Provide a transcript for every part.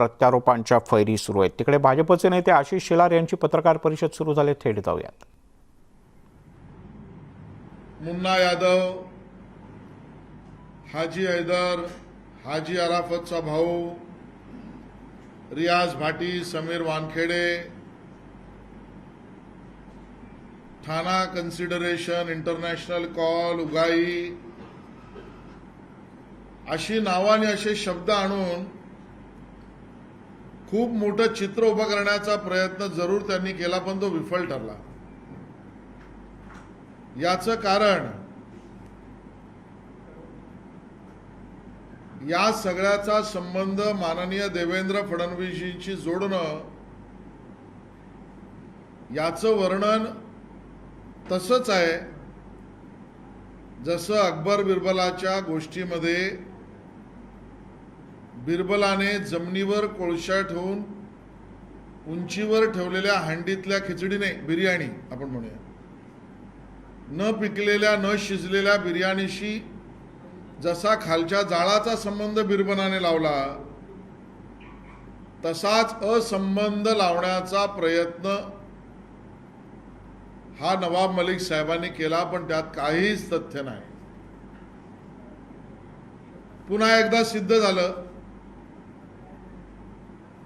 प्रत्यारोपांच्या फैरी सुरू आहेत. तिकडे भाजपचे नेते आशिष शेलार यांची पत्रकार परिषद सुरू झाली. थेट जाऊयात. मुन्ना यादव हाजी हैदर हाजी अराफतचा भाऊ Riyaz Bhati Sameer Wankhede Thana consideration international call उगाई अशी नावाने असे शब्द आणून खूप मोठं चित्र उभं करण्याचा प्रयत्न जरूर त्यांनी केला पण तो विफल ठरला. याचं कारण या सगळ्याचा संबंध माननीय देवेंद्र फडणवीसजींशी जोडणं याचं वर्णन तसंच आहे जसं अकबर बिरबलाच्या गोष्टीमध्ये बिरबलाने जमिनीवर कोळशा ठेवून उंचीवर ठेवलेल्या हंडीतल्या खिचडीने बिर्याणी आपण म्हणूया. न पिकलेल्या न शिजलेल्या बिर्याणीशी जसा खालच्या जाळाचा संबंध बिरबलाने लावला तसाच असंबंध लावण्याचा प्रयत्न हा नवाब मलिक साहेबांनी केला पण त्यात काहीच तथ्य नाही. पुन्हा एकदा सिद्ध झालं.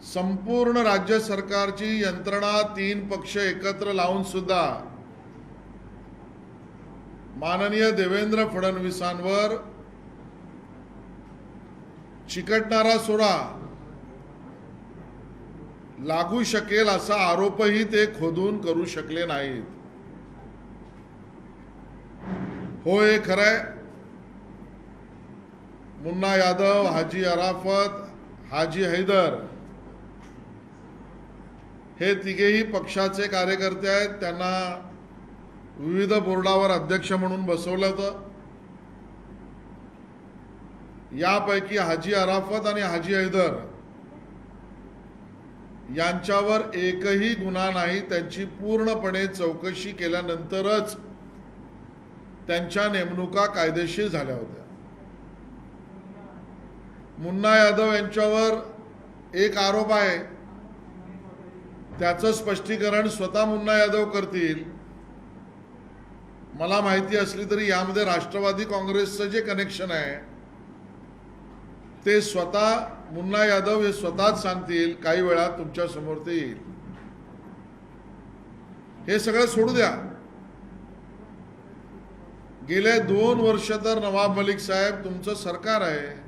संपूर्ण राज्य सरकारची यंत्रणा तीन पक्ष एकत्र लावून सुद्धा माननीय देवेंद्र फडणवीसांवर चिकटणारा सोडा लागू शकेल असा आरोपही ते खोदून करू शकले नाहीत. हो हे खरंय. मुन्ना यादव हाजी अराफत हाजी हैदर हे तिघेही पक्षाचे कार्यकर्ते आहेत. त्यांना विविध बोर्डावर अध्यक्ष म्हणून बसवलं होतं. यापैकी हाजी अराफत आणि हाजी हैदर यांच्यावर एकही गुन्हा नाही. त्यांची पूर्णपणे चौकशी केल्यानंतरच त्यांच्या नेमणुका कायदेशीर झाल्या होत्या. मुन्ना यादव यांच्यावर एक आरोप आहे. त्याचं स्पष्टीकरण स्वतः मुन्ना यादव करतील. मला माहिती असली तरी यामध्ये राष्ट्रवादी काँग्रेसचं जे कनेक्शन आहे ते स्वतः मुन्ना यादव हे स्वतःच सांगतील काही वेळा तुमच्यासमोर ते येईल. हे सगळं सोडू द्या. गेले दोन वर्ष तर नवाब मलिक साहेब तुमचं सरकार आहे.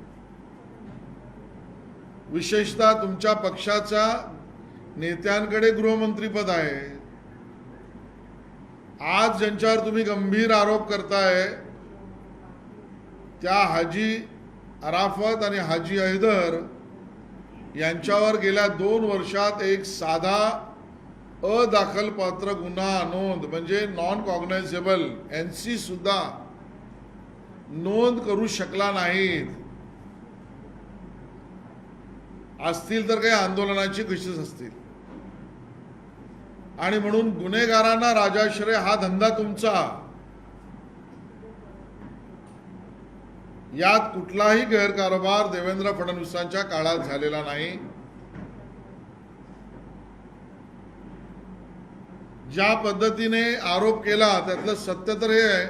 विशेषतः तुमच्या पक्षाचा नेत्यांकडे गृहमंत्रीपद आहे. आज ज्यांच्यावर तुम्ही गंभीर आरोप करताय त्या हाजी अराफत आणि हाजी हैदर यांच्यावर गेल्या दोन वर्षात एक साधा अदाखलपात्र गुन्हा नोंद म्हणजे नॉन कॉग्नायझेबल एन सी सुद्धा नोंद करू शकला नाहीत. असतील तर काही आंदोलनाची कशीच असतील. आणि म्हणून गुन्हेगारांना राजाश्रय हा धंदा तुमचा. यात कुठलाही गैरकारभार देवेंद्र फडणवीसांच्या काळात झालेला नाही. ज्या पद्धतीने आरोप केला त्यातलं सत्य तर हे आहे.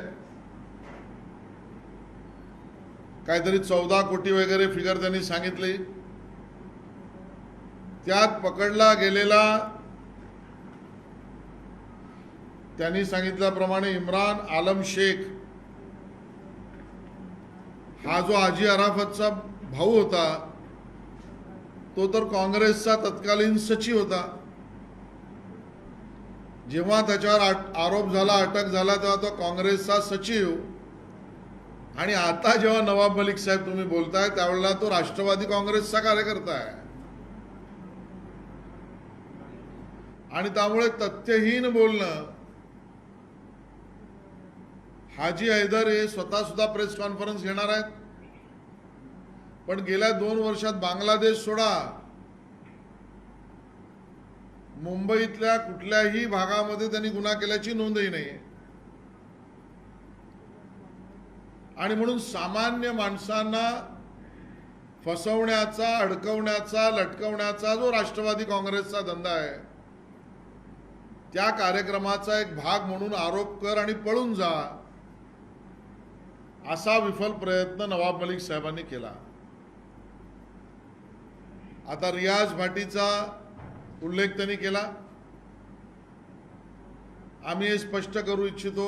काहीतरी चौदा कोटी वगैरे फिगर त्यांनी सांगितली. त्यात पकडला गेलेला त्यांनी सांगितल्याप्रमाणे इम्रान आलम शेख हा जो आजी अराफतचा भाऊ होता तो तर काँग्रेसचा तत्कालीन सचिव होता. जेव्हा त्याच्यावर आरोप झाला अटक झाला तेव्हा तो काँग्रेसचा सचिव. आणि आता जेव्हा नवाब मलिक साहेब तुम्ही बोलताय त्यावेळेला तो राष्ट्रवादी काँग्रेसचा कार्यकर्ता आहे. आणि त्यामुळे तथ्यहीन बोलणं हाजी हैदर हे स्वतः सुद्धा प्रेस कॉन्फरन्स घेणार आहेत. पण गेल्या दोन वर्षात बांगलादेश सोडा मुंबईतल्या कुठल्याही भागामध्ये त्यांनी गुन्हा केल्याची नोंदही नाही आणि म्हणून सामान्य माणसांना फसवण्याचा अडकवण्याचा लटकवण्याचा जो राष्ट्रवादी काँग्रेसचा धंदा आहे त्या कार्यक्रमाचा एक भाग म्हणून आरोप कर आणि पळून जा. असा विफल प्रयत्न नवाब मलिक साहेबांनी केला. आता रियाज भाटीचा उल्लेख त्यांनी केला. आम्ही हे स्पष्ट करू इच्छितो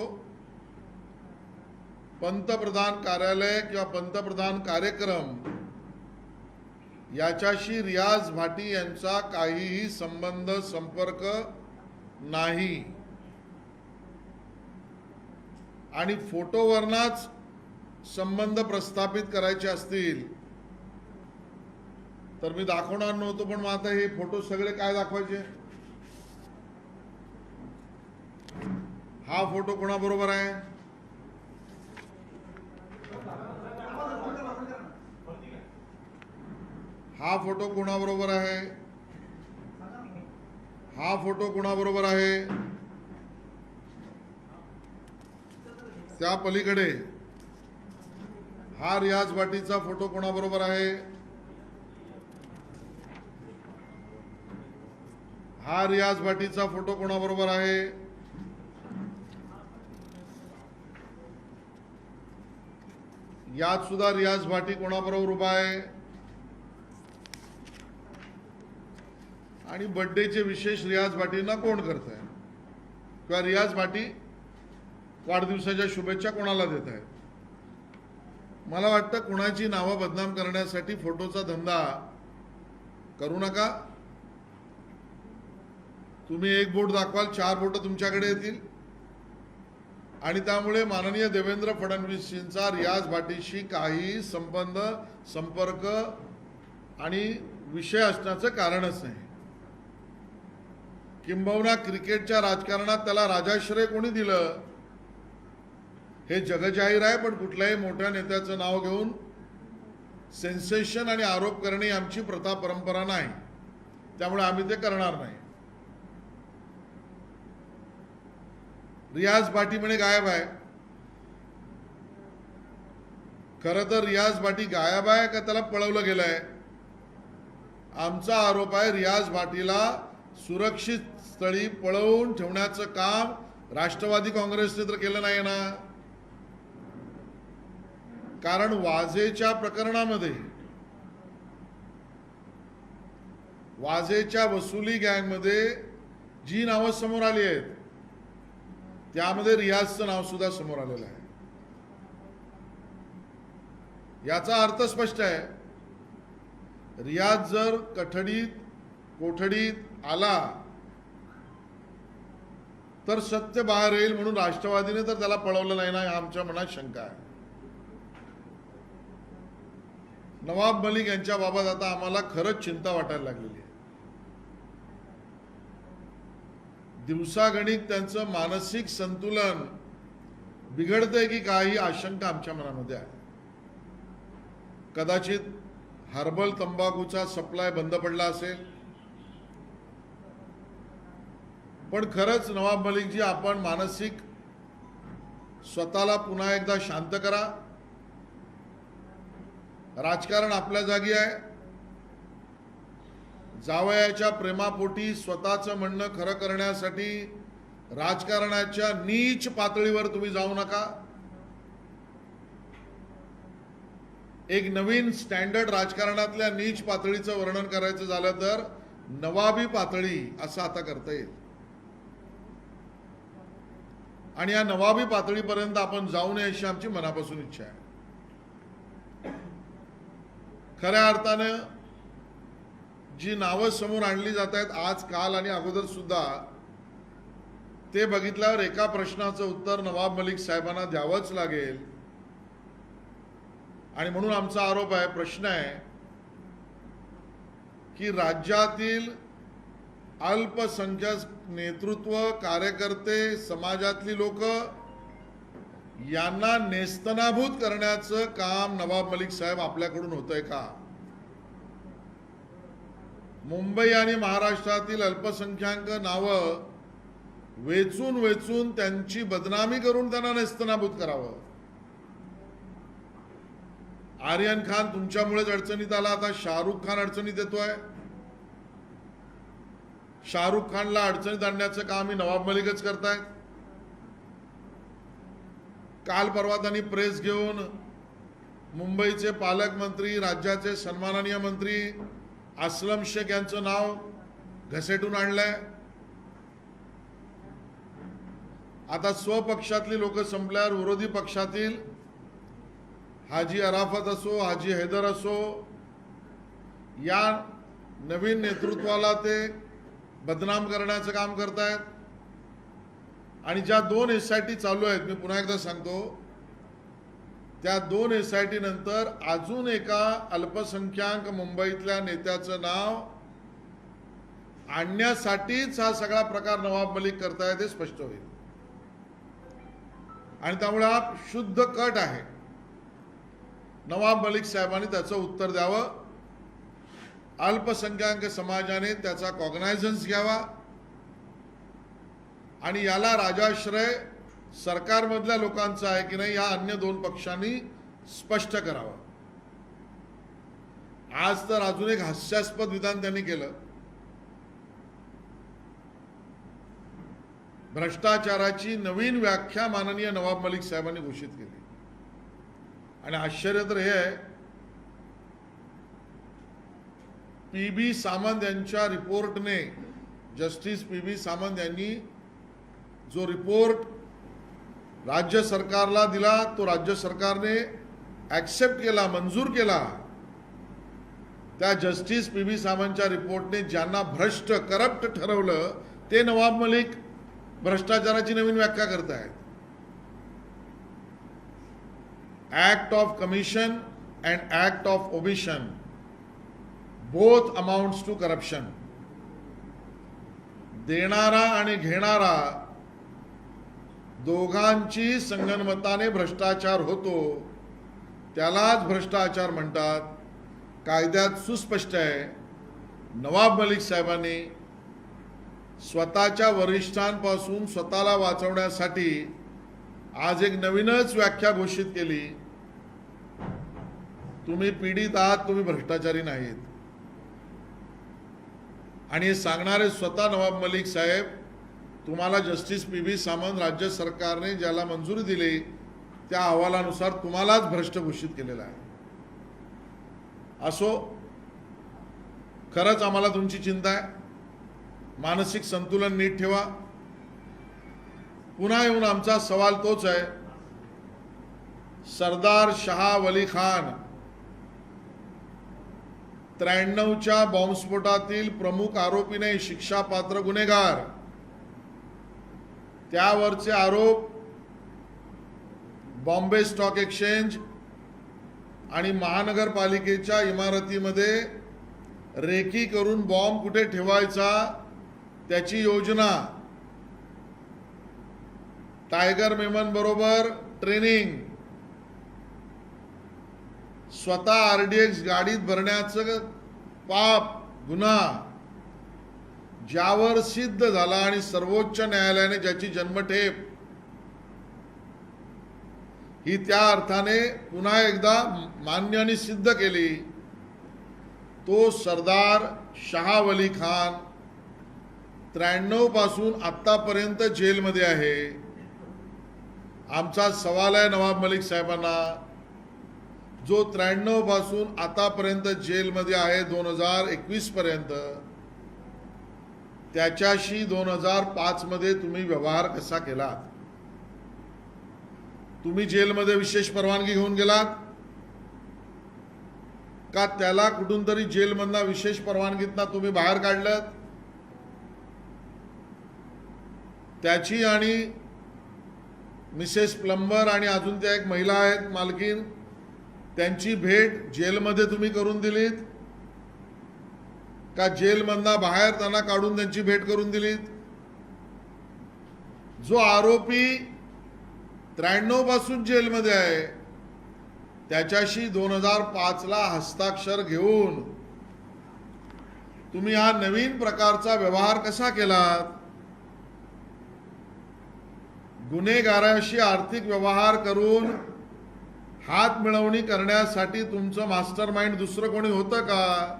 पंतप्रधान कार्यालय किंवा पंतप्रधान कार्यक्रम याच्याशी रियाज भाटी यांचा काहीही संबंध संपर्क नाही. आणि फोटोवरनाच संबंध प्रस्थापित करायचे असतील तर मी दाखवणार नव्हतो पण मग आता हे फोटो सगळे काय दाखवायचे? हा फोटो कोणाबरोबर आहे? हा फोटो कोणाबरोबर आहे? हा फोटो कोणाबरोबर आहे? त्या पलीकडे. हा रियाज भाटीचा फोटो कोणाबरोबर आहे? हा रियाज भाटीचा फोटो कोणाबरोबर आहे? यात सुद्धा रियाज भाटी कोणाबरोबर उभा आहे? आणि बड्डेचे विशेष रियाज भाटींना कोण करत आहे किंवा रियाज भाटी वाढदिवसाच्या शुभेच्छा कोणाला देत आहेत मला वाटतं कुणाची नावं बदनाम करण्यासाठी फोटोचा धंदा करू नका. तुम्ही एक बोट दाखवाल चार बोट तुमच्याकडे येतील. आणि त्यामुळे माननीय देवेंद्र फडणवीसजींचा रियाज भाटीशी काही संबंध संपर्क आणि विषय असण्याचं कारणच नाही. किंबहुना क्रिकेटच्या राजकारणात त्याला राजाश्रय कोणी दिलं? हे जगजाहीर आहे पण कुठल्याही मोठ्या नेत्याचं नाव घेऊन सेन्सेशन आणि आरोप करणे आमची प्रथा परंपरा नाही. त्यामुळे आम्ही ते करणार नाही. रियाज बाटी म्हणे गायब आहे. खरं तर रियाज भाटी गायब आहे का त्याला पळवलं गेलंय? आमचा आरोप आहे रियाज भाटीला सुरक्षित स्थळी पळवून ठेवण्याचं काम राष्ट्रवादी काँग्रेसने तर केलं नाही ना. कारण वाजेच्या प्रकरणामध्ये वाजेच्या वसुली गँगमध्ये जी नावं समोर आली आहेत त्यामध्ये रियाजचं नाव सुद्धा समोर आलेलं आहे. याचा अर्थ स्पष्ट आहे. रियाज जर कठडीत कोठडीत आला तर सत्य बाहेर येईल म्हणून राष्ट्रवादीने तर त्याला पळवलं नाही ना आमच्या मनात शंका आहे. नवाब मलिक यांच्या बाबत आता आम्हाला खरंच चिंता वाटायला लागलेली आहे. दिवसागणिक त्यांचं मानसिक संतुलन बिघडतंय की काही आशंका आमच्या मनामध्ये आहे कदाचित हर्बल तंबाखूचा सप्लाय बंद पडला असेल. पण खरंच नवाब मलिकजी आपण मानसिक स्वतःला पुन्हा एकदा शांत करा. राजकारण आपल्या जागी आहे. जावयाच्या प्रेमापोटी स्वतःचं म्हणणं खरं करण्यासाठी राजकारणाच्या नीच पातळीवर तुम्ही जाऊ नका. एक नवीन स्टँडर्ड राजकारणातल्या नीच पातळीचं वर्णन करायचं झालं तर नवाबी पातळी असं आता करता येईल. आणि या नवाबी पातळीपर्यंत आपण जाऊ नये अशी आमची मनापासून इच्छा आहे. खऱ्या अर्थानं जी नावं समोर आणली जात आहेत आज काल आणि अगोदर सुद्धा ते बघितल्यावर एका प्रश्नाचं उत्तर नवाब मलिक साहेबांना द्यावंच लागेल. आणि म्हणून आमचा आरोप आहे प्रश्न आहे की राज्यातील अल्पसंख्याक नेतृत्व कार्यकर्ते समाजातली लोक यांना नेस्तनाभूत करण्याचं काम नवाब मलिक साहेब आपल्याकडून होतंय का? मुंबई आणि महाराष्ट्रातील अल्पसंख्याक नावं वेचून वेचून त्यांची बदनामी करून त्यांना नेस्तनाभूत करावं. आर्यन खान तुमच्यामुळेच अडचणीत आला. आता शाहरुख खान अडचणीत येतोय. शाहरुख खानला अडचणीत आणण्याचं काम ही नवाब मलिकच करतायत. काल परवा त्यांनी प्रेस घेऊन मुंबईचे पालकमंत्री राज्याचे सन्माननीय मंत्री अस्लम शेख यांचं नाव घसेटून आणलंय. आता स्वपक्षातली लोक संपल्यावर विरोधी पक्षातील हाजी अराफत असो हाजी हैदर असो या नवीन नेतृत्वाला ते बदनाम करण्याचं काम करतायत. आणि ज्या दोन एस आय टी चालू आहेत मी पुन्हा एकदा सांगतो त्या दोन एस आय टी नंतर अजून एका अल्पसंख्याक मुंबईतल्या नेत्याचं नाव आणण्यासाठीच हा सगळा प्रकार नवाब मलिक करताय हे स्पष्ट होईल. आणि त्यामुळे हा शुद्ध कट आहे. नवाब मलिक साहेबांनी त्याचं उत्तर द्यावं. अल्पसंख्याक समाजाने त्याचा कॉग्नायझन्स घ्यावा. आणि याला राजाश्रय सरकारमधल्या लोकांचा आहे की नाही या अन्य दोन पक्षांनी स्पष्ट करावं. आज तर अजून एक हास्यास्पद विधान त्यांनी केलं. भ्रष्टाचाराची नवीन व्याख्या माननीय नवाब मलिक साहेबांनी घोषित केली. आणि आश्चर्य तर हे आहे पी बी सामंत यांच्या रिपोर्टने जस्टिस पी बी सामंत यांनी जो रिपोर्ट राज्य सरकारला दिला तो राज्य सरकारने ॲक्सेप्ट केला मंजूर केला त्या जस्टिस पी बी सामंतच्या रिपोर्टने ज्यांना भ्रष्ट करप्ट ठरवलं ते नवाब मलिक भ्रष्टाचाराची नवीन व्याख्या करतायत. Act of commission and act of omission both amounts to corruption देणारा आणि घेणारा दोघांची संगनमताने भ्रष्टाचार होतो. त्यालाच भ्रष्टाचार म्हणतात. कायद्यात सुस्पष्ट आहे. नवाब मलिक साहेबांनी स्वतःच्या वरिष्ठांपासून स्वतःला वाचवण्यासाठी आज एक नवीनच व्याख्या घोषित केली. तुम्ही पीडित आहात तुम्ही भ्रष्टाचारी नाहीत. आणि सांगणारे स्वतः नवाब मलिक साहेब तुम्हाला जस्टिस पी बी सामंत राज्य सरकारने ज्याला मंजुरी दिली त्या अहवालानुसार तुम्हालाच भ्रष्ट घोषित केलेला आहे. असो खरंच आम्हाला तुमची चिंता आहे. मानसिक संतुलन नीट ठेवा. पुन्हा येऊन आमचा सवाल तोच आहे. सरदार शहा वली खान त्र्याण्णवच्या बॉम्बस्फोटातील प्रमुख आरोपी नाही शिक्षापात्र गुन्हेगार त्यावरचे आरोप बॉम्बे स्टॉक एक्सचेंज आणि महानगरपालिकेच्या इमारतीमध्ये रेकी करून बॉम्ब कुठे ठेवायचा त्याची योजना. टायगर मेमन बरोबर ट्रेनिंग. स्वतः आरडीएक्स गाडीत भरण्याचं पाप गुन्हा. ज्यावर सिद्ध झाला आणि सर्वोच्च न्यायालयाने ज्याची जन्मठेप ही त्या अर्थाने पुन्हा एकदा मान्य आणि सिद्ध केली तो सरदार शहावली खान त्र्याण्णवपासून आतापर्यंत जेलमध्ये आहे. आमचा सवाल आहे नवाब मलिक साहेबांना जो त्र्याण्णवपासून आतापर्यंत जेलमध्ये आहे दोन हजार एकवीस पर्यंत त्याच्याशी दोन हजार पाच मध्ये तुम्ही व्यवहार कसा केला? तुम्ही जेलमध्ये विशेष परवानगी घेऊन गेलात? का त्याला कुठून तरी जेलमधना विशेष परवानगीतना तुम्ही बाहेर काढलं त्याची आणि मिसेस प्लंबर आणि अजून त्या एक महिला आहेत मालकीन त्यांची भेट जेलमध्ये तुम्ही करून दिलीत? का जेलमधनं बाहेर त्यांना काढून त्यांची भेट करून दिलीत जो आरोपी त्र्याण्णवपासून जेलमध्ये आहे त्याच्याशी दोन हजार पाचला हस्ताक्षर घेऊन तुम्ही हा नवीन प्रकारचा व्यवहार कसा केलात? गुन्हेगाराशी आर्थिक व्यवहार करून हात मिळवणी करण्यासाठी तुमचं मास्टर माइंड दुसरं कोणी होतं का?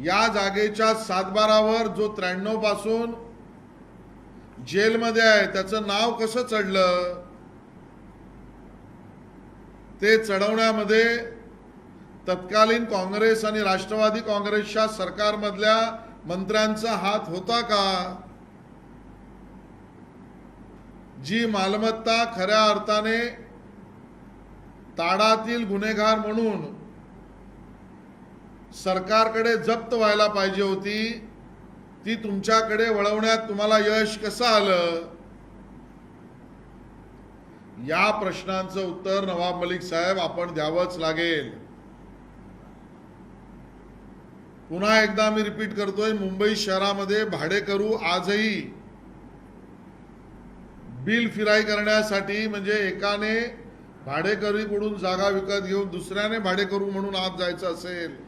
या जागेच्या सातबारावर जो त्र्याण्णवपासून जेलमध्ये आहे त्याचं नाव कसं चढलं? ते चढवण्यामध्ये तत्कालीन काँग्रेस आणि राष्ट्रवादी काँग्रेसच्या सरकारमधल्या मंत्र्यांचा हात होता का? जी मालमत्ता खऱ्या अर्थाने ताडातील गुन्हेगार म्हणून सरकारकडे जप्त व्हायला पाहिजे होती. ती तुमच्याकडे वळवण्यात तुम्हाला यश कसं आलं? या प्रश्नांचं उत्तर नवाब मलिक साहेब आपण द्यावंच लागेल. पुन्हा एकदा मी रिपीट करतोय मुंबई शहरामध्ये भाडेकरू आजही बिल फिराई करण्यासाठी म्हणजे एकाने भाडेकरूकडून जागा विकत घेऊन दुसऱ्याने भाडेकरू म्हणून आत जायचं असेल.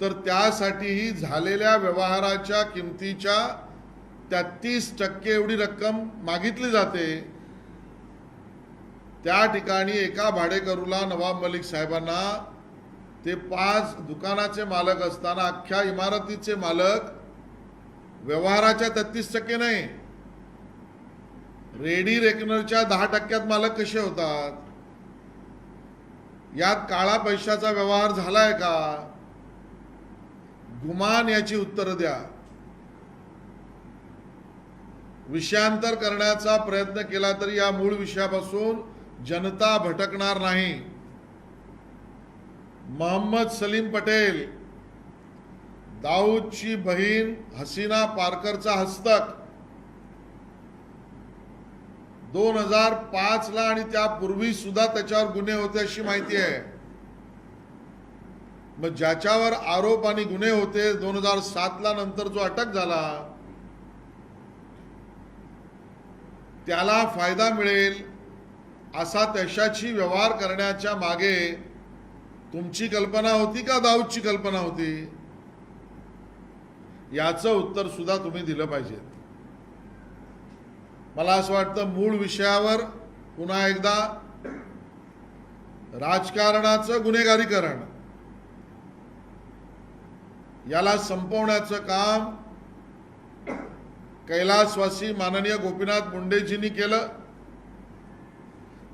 तर त्यासाठीही झालेल्या व्यवहाराच्या किमतीच्या तेहतीस टक्के एवढी रक्कम मागितली जाते. त्या ठिकाणी एका भाडेकरूला नवाब मलिक साहेबांना ते पाच दुकानाचे मालक असताना अख्ख्या इमारतीचे मालक व्यवहाराच्या तेहतीस टक्के नाही. रेडी रेकनरच्या दहा टक्क्यात मालक कसे होतात? यात काळा पैशाचा व्यवहार झालाय का? गुमान याची उत्तरं द्या. विषयांतर करण्याचा प्रयत्न केला तरी या मूळ विषयापासून जनता भटकणार नाही. मोहम्मद सलीम पटेल दाऊदची बहीण हसीना पारकरचा हस्तक. दोन हजार पाचला आणि त्यापूर्वी सुद्धा त्याच्यावर गुन्हे होते अशी माहिती आहे. मग ज्याच्यावर आरोप आणि गुन्हे होते दोन हजार सातला नंतर जो अटक झाला त्याला फायदा मिळेल असा त्याच्याशी व्यवहार करण्याच्या मागे तुमची कल्पना होती का दाऊदची कल्पना होती? याचं उत्तर सुद्धा तुम्ही दिलं पाहिजे. मला असं वाटतं मूळ विषयावर पुन्हा एकदा राजकारणाचं गुन्हेगारीकरण याला संपवण्याचं काम कैलासवासी माननीय गोपीनाथ मुंडेजींनी केलं.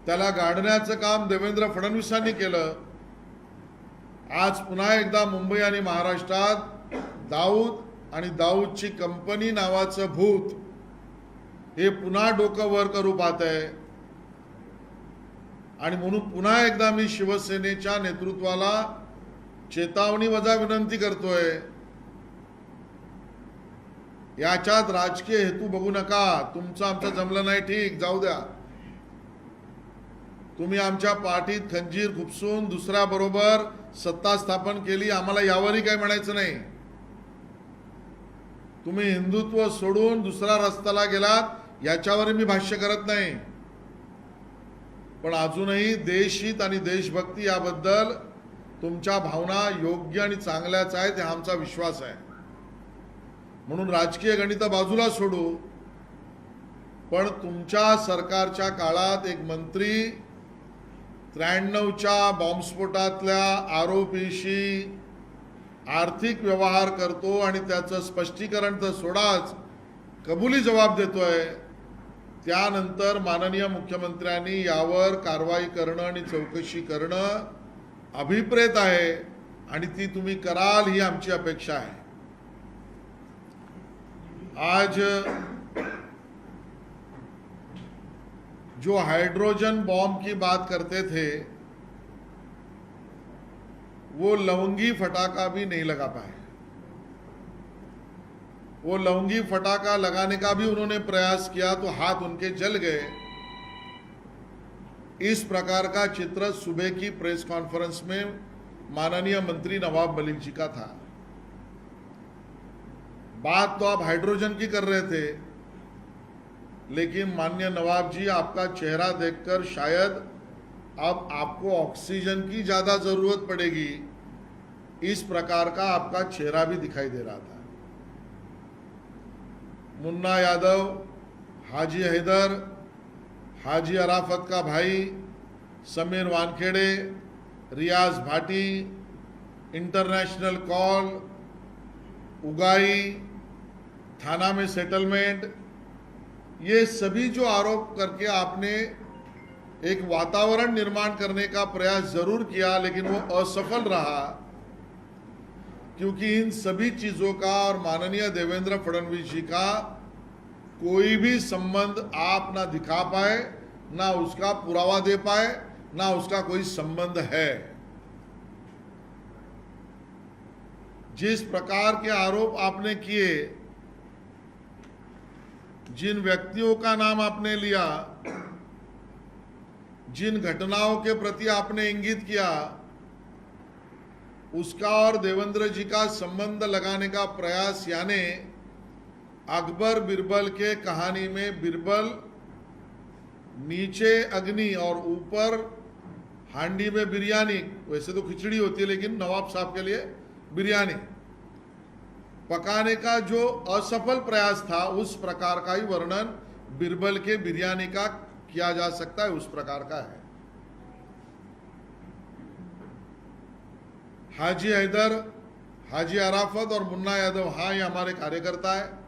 त्याला गाडण्याचं काम देवेंद्र फडणवीसांनी केलं. आज पुन्हा एकदा मुंबई आणि महाराष्ट्रात दाऊद आणि दाऊदची कंपनी नावाचं भूत हे पुन्हा डोकं वर करू पाहत आहे. आणि म्हणून पुन्हा एकदा मी शिवसेनेच्या नेतृत्वाला चेतावणी वजा विनंती करतोय. याच्यात राजकीय हेतू बघू नका. तुमचं आमचं जमलं नाही ठीक जाऊ द्या. तुम्ही आमच्या पाठीत खंजीर खुपसून दुसऱ्या बरोबर सत्ता स्थापन केली आम्हाला यावरही काही म्हणायचं नाही. तुम्ही हिंदुत्व सोडून दुसऱ्या रस्त्याला गेलात याच्यावर मी भाष्य करत नाही. पण अजूनही देशहित आणि देशभक्ती याबद्दल तुमच्या भावना योग्य आणि चांगल्याच आहेत हा आमचा विश्वास आहे. म्हणून राजकीय गणित बाजूला सोडू पण तुमच्या सरकारच्या काळात एक मंत्री त्र्याण्णवच्या बॉम्बस्फोटातल्या आरोपीशी आर्थिक व्यवहार करतो आणि त्याचं स्पष्टीकरण तर सोडाच कबुली जबाब देतोय. त्यानंतर माननीय मुख्यमंत्र्यांनी यावर कारवाई करणं आणि चौकशी करणं अभिप्रेत आणि ती तुम्ही कराल ही आमची अपेक्षा आहे. आज जो हाइड्रोजन बॉम्ब की बात करते थे, वो लवंगी फटाका भी नहीं लगा पाए। वो लवंगी फटाका लगाने का भी उन्होंने प्रयास किया तो हाथ उनके जल गए। इस प्रकार का चित्र सुबह की प्रेस कॉन्फ्रेंस में माननीय मंत्री नवाब मलिक जी का था। बात तो आप हाइड्रोजन की कर रहे थे, लेकिन माननीय नवाब जी, आपका चेहरा देखकर शायद अब आपको ऑक्सीजन की ज़्यादा ज़रूरत पड़ेगी। इस प्रकार का आपका चेहरा भी दिखाई दे रहा था। मुन्ना यादव, हाजी हैदर हाजी अराफत का भाई, समीर वानखेड़े, रियाज भाटी, इंटरनेशनल कॉल, उगाई, थाना में सेटलमेंट, ये सभी जो आरोप करके आपने एक वातावरण निर्माण करने का प्रयास ज़रूर किया, लेकिन वो असफल रहा, क्योंकि इन सभी चीज़ों का और माननीय देवेंद्र फडणवीस जी का कोई भी संबंध आप ना दिखा पाए, ना उसका पुरावा दे पाए, ना उसका कोई संबंध है। जिस प्रकार के आरोप आपने किए, जिन व्यक्तियों का नाम आपने लिया, जिन घटनाओं के प्रति आपने इंगित किया, उसका और देवेंद्र जी का संबंध लगाने का प्रयास यानी अकबर बिरबल के कहानी में बिरबल नीचे अग्नि और ऊपर हांडी में बिरयानी। वैसे तो खिचड़ी होती है, लेकिन नवाब साहब के लिए बिरयानी। पकाने का जो असफल प्रयास था, उस प्रकार का ही वर्णन बिरबल के बिरयानी का किया जा सकता है, उस प्रकार का है। हाजी हैदर, हाजी अराफत और मुन्ना यादव हाँ ये हमारे कार्यकर्ता है।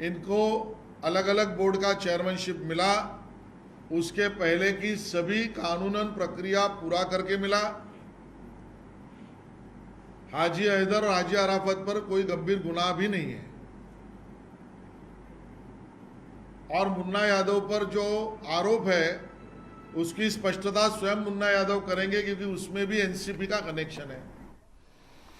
इनको अलग अलग बोर्ड का चेयरमैनशिप मिला। उसके पहले की सभी कानूनन प्रक्रिया पूरा करके मिला। हाजी हैदर और हाजी अराफत पर कोई गंभीर गुनाह भी नहीं है। और मुन्ना यादव पर जो आरोप है, उसकी स्पष्टता स्वयं मुन्ना यादव करेंगे क्योंकि उसमें भी एनसीपी का कनेक्शन है।